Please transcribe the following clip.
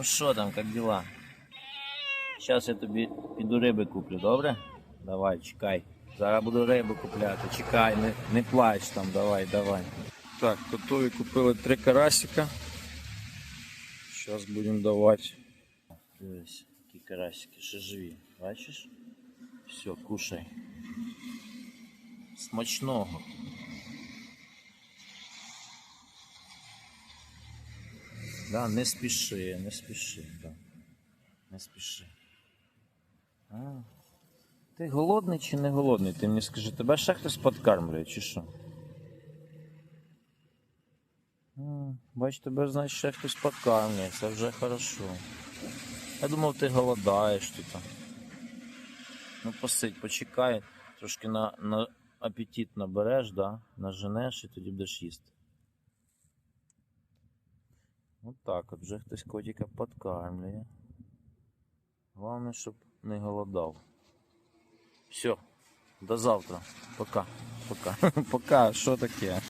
Ну що там, як дела? Зараз я тобі піду риби куплю, добре? Давай, чекай. Зараз буду рибу купляти. Чекай, не, не плач там, давай, давай. Так, готові купили три карасика. Зараз будемо давати. Дивись, які карасики, ще живі. Бачиш? Все, кушай. Смачного. Да, не спіши, не спіши, да. Не спіши. А, ти голодний чи не голодний? Ти мені скажи, тебе ще хтось подкармлює, чи що? Бач, тебе, значить, ще хтось подкармлює, це вже хорошо. Я думав, ти голодаєш тут. Ну, посидь, почекай, трошки на, на апетит набереш, да? наженеш і тоді будеш їсти. От так, от вже хтось котика подкармлює. Головне, щоб не голодав. Все, до завтра. Пока. Пока. Пока, що таке?